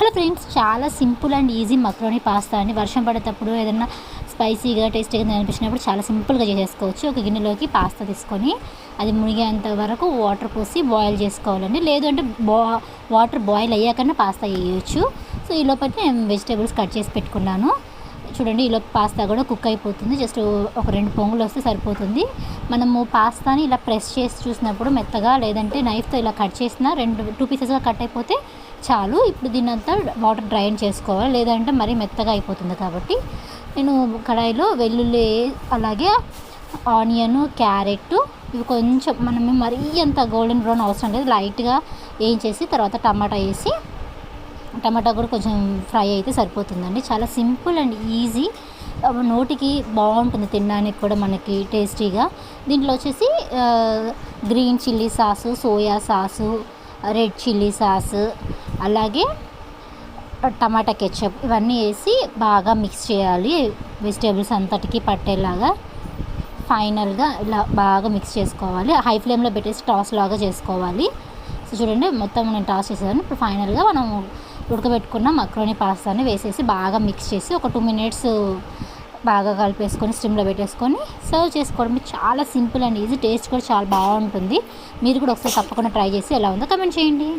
Hello friends చాలా simple and easy macaroni pasta అండి. వర్షం పడేటప్పుడు ఏదైనా స్పైసీగా టేస్టీగా అనిపించినప్పుడు చాలా సింపుల్గా చేసేసుకోవచ్చు. ఒక గిన్నెలోకి పాస్తా తీసుకొని అది మునిగేంత వరకు వాటర్ పోసి బాయిల్ చేసుకోవాలండి. లేదు అంటే బా వాటర్ బాయిల్ అయ్యాకనే పాస్తా వేయచ్చు. సో ఈ లోపల నేను వెజిటేబుల్స్ కట్ చేసి పెట్టుకున్నాను. చూడండి ఇలా పాస్తా కూడా కుక్ అయిపోతుంది. జస్ట్ ఒక రెండు పొంగులు వస్తే సరిపోతుంది. మనము పాస్తాని ఇలా ప్రెస్ చేసి చూసినప్పుడు మెత్తగా లేదంటే నైఫ్తో ఇలా కట్ చేసిన రెండు టూ పీసెస్గా కట్ అయిపోతే చాలు. ఇప్పుడు దీన్నంతా వాటర్ డ్రైన్ చేసుకోవాలి. లేదంటే మరీ మెత్తగా అయిపోతుంది కాబట్టి. నేను కడాయిలో వెల్లుల్లి అలాగే ఆనియన్ క్యారెట్ ఇవి కొంచెం మనం మరీ అంత గోల్డెన్ బ్రౌన్ అవసరం లేదు. లైట్గా వేయించేసి తర్వాత టమాటా వేసి టమాటా కూడా కొంచెం ఫ్రై అయితే సరిపోతుందండి. చాలా సింపుల్ అండ్ ఈజీ. నోటికి బాగుంటుంది తినడానికి కూడా మనకి టేస్టీగా. దీంట్లో వచ్చేసి green chilli sauce soya sauce red chilli sauce అలాగే టమాటా కెచప్ ఇవన్నీ వేసి బాగా మిక్స్ చేయాలి. వెజిటేబుల్స్ అంతటికి పట్టేలాగా ఫైనల్గా ఇలా బాగా మిక్స్ చేసుకోవాలి. హై ఫ్లేమ్లో పెట్టేసి టాస్ లాగా చేసుకోవాలి. సో చూడండి మొత్తం నేను టాస్ చేసేదాన్ని ఇప్పుడు ఫైనల్గా మనం ఉడకబెట్టుకున్న మక్రోని పాస్తాని వేసేసి బాగా మిక్స్ చేసి ఒక టూ మినిట్స్ బాగా కలిపేసుకొని స్టిమ్లో పెట్టేసుకొని సర్వ్ చేసుకోవడం చాలా సింపుల్ అండ్ ఈజీ టేస్ట్ కూడా చాలా బాగుంటుంది. మీరు కూడా ఒకసారి తప్పకుండా ట్రై చేసి ఎలా ఉందో కమెంట్ చేయండి.